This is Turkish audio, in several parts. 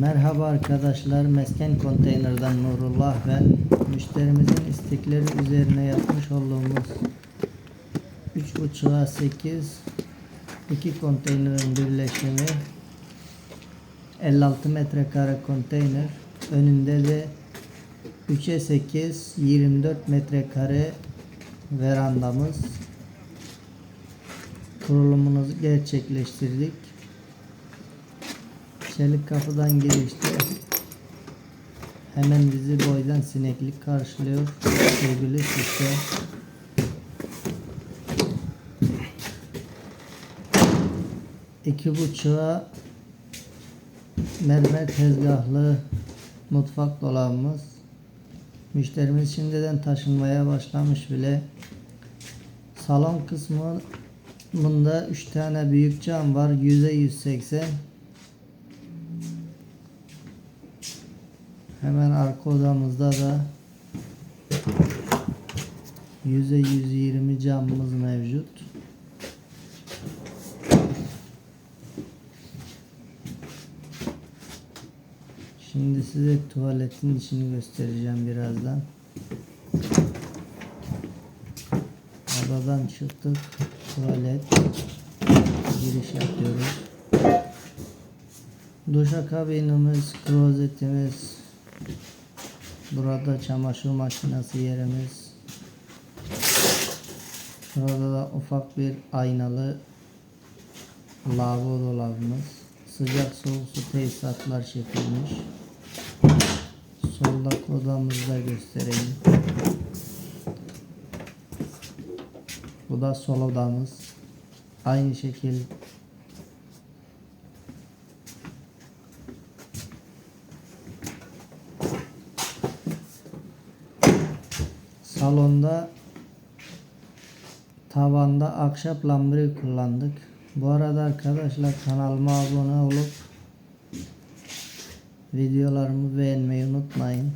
Merhaba arkadaşlar, Mesken Konteyner'dan Nurullah ben. Müşterimizin istekleri üzerine yapmış olduğumuz 3.5'a 8 iki konteynerin birleşimi 56 metrekare konteyner önünde de 3'e 8 24 metrekare verandamız kurulumumuzu gerçekleştirdik. Çelik kapıdan girişte hemen bizi boydan sineklik karşılıyor. Sevgili sistem. İki buçuğa mermer tezgahlı mutfak dolabımız. Müşterimiz şimdiden taşınmaya başlamış bile. Salon kısmında 3 tane büyük cam var. Yüze 180. Hemen arka odamızda da yüze 120 camımız mevcut. Şimdi size tuvaletin içini göstereceğim birazdan. Odadan çıktık. Tuvalet. Giriş yapıyoruz. Duşakabinimiz, klozetimiz, burada çamaşır makinesi yerimiz, burada da ufak bir aynalı lavabo dolabımız, sıcak soğuk su tesisatlar çekilmiş. Soldaki odamızı da göstereyim. Bu da sol odamız. Aynı şekil Salonda tavanda ahşap lambiri kullandık. Bu arada arkadaşlar kanalıma abone olup videolarımı beğenmeyi unutmayın.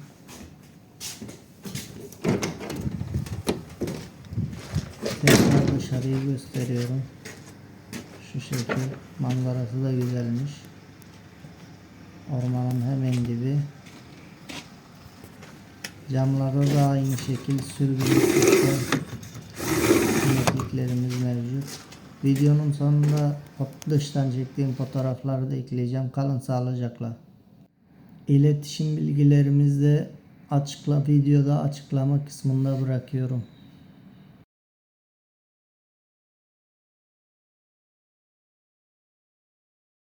Tekrar dışarıyı gösteriyorum. Şu şekil manzarası da güzelmiş. Ormanın hemen dibi. Camlarda da aynı şekil sürgülü sinekliklerimiz mevcut. Videonun sonunda dıştan çektiğim fotoğrafları da ekleyeceğim. Kalın sağlıcakla. İletişim bilgilerimizi de açıkla videoda açıklama kısmında bırakıyorum.